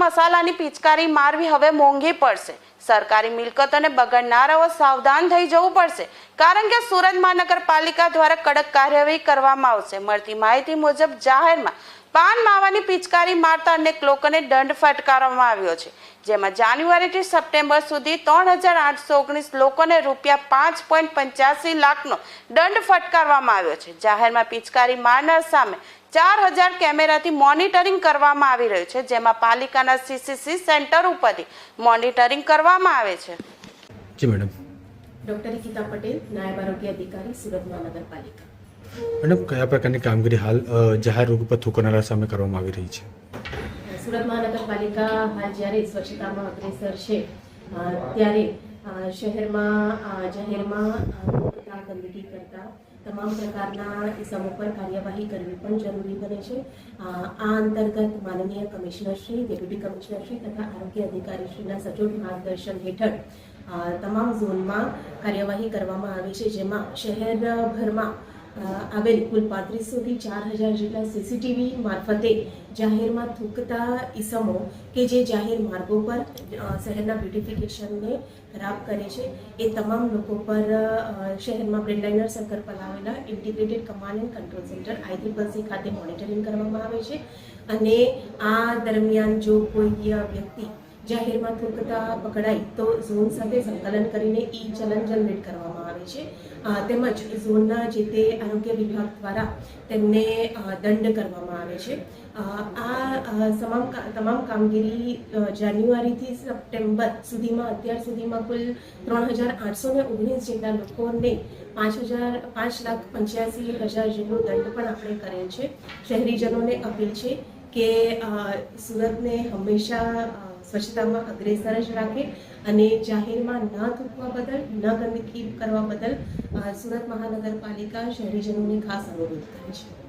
મસાલાની પિચકારી મારવી હવે મોંઘી પડશે. સરકારી મિલકતોને બગાડનારાઓ સાવધાન થઈ જવું પડશે, કારણ કે સુરત મહાનગરપાલિકા દ્વારા કડક કાર્યવાહી કરવામાં આવશે. મળતી માહિતી મુજબ જાહેરમાં પાન માવાની પિચકારી મારતા અનેક લોકોને દંડ ફટકારવામાં આવ્યો છે. જેમાં જાન્યુઆરીથી સપ્ટેમ્બર સુધી ત્રણ હજાર આઠસો ઓગણીસ લોકોને રૂપિયા પાંચ પોઈન્ટ પંચ્યાસી લાખનો દંડ ફટકારવામાં આવ્યો છે. જાહેરમાં પિચકારી મારનાર સામે ચાર હજાર કેમેરાથી મોનિટરિંગ કરવામાં આવી રહ્યું છે જેમાં પાલિકાના સીસીસી સેન્ટર ઉપરથી મોનિટરિંગ કરવામાં આવે છે. જી મેડમ. ડોક્ટર ગીતા પટેલ નાયબ આરોગ્ય અધિકારી સુરત મહાનગરપાલિકા. મેડમ કયા પ્રકારની કામગીરી હાલ જાહેર રોગ પર થૂકનારા સામે કરવામાં આવી રહી છે? સુરત મહાનગરપાલિકા હાલ જ્યારે સ્વચ્છતામાં અગ્રેસર છે ત્યારે શહેરમાં જાહેરમાં ગંદકી કરતા તમામ પ્રકારના ઇસમો પર કાર્યવાહી કરવી પણ જરૂરી બને છે. આ અંતર્ગત માનનીય કમિશનરશ્રી ડેપ્યુટી કમિશનરશ્રી તથા આરોગ્ય અધિકારીશ્રીના સચોટ માર્ગદર્શન હેઠળ તમામ ઝોનમાં કાર્યવાહી કરવામાં આવે છે, જેમાં શહેરભરમાં આવેલ કુલ પાંત્રીસોથી ચાર હજાર જેટલા સીસીટીવી મારફતે જાહેરમાં થૂકતા ઈસમો કે જે જાહેર માર્ગો પર શહેરના બ્યુટિફિકેશનને ખરાબ કરે છે, એ તમામ લોકો પર શહેરમાં બ્રેડલાઇનર સર્કલ પર આવેલા integrated command and control centre આઈટીપલસી ખાતે મોનિટરિંગ કરવામાં આવે છે. અને આ દરમિયાન જો કોઈ વ્યક્તિ જાહેરમાં થૂંકતા પકડાય તો ઝોન સાથે સંકલન કરીને ઈ ચલન જનરેટ કરવામાં આવે છે. તેમજ ઝોનના જે તે આરોગ્ય વિભાગ દ્વારા તેમને દંડ કરવામાં આવે છે. આ તમામ તમામ કામગીરી જાન્યુઆરીથી સપ્ટેમ્બર સુધીમાં, અત્યાર સુધીમાં કુલ ત્રણ હજાર આઠસો ને ઓગણીસ જેટલા લોકોને પાંચ હજાર, પાંચ લાખ પંચ્યાસી હજાર જેટલો દંડ પણ આપણે કરેલ છે. શહેરીજનોને અપીલ છે કે સુરતને હંમેશા સ્વચ્છતામાં અગ્રેસર જ રાખે અને જાહેરમાં ન થૂકવા બદલ, ન ગંદકી કરવા બદલ સુરત મહાનગરપાલિકા શહેરીજનોને ખાસ અનુરોધ કરે છે.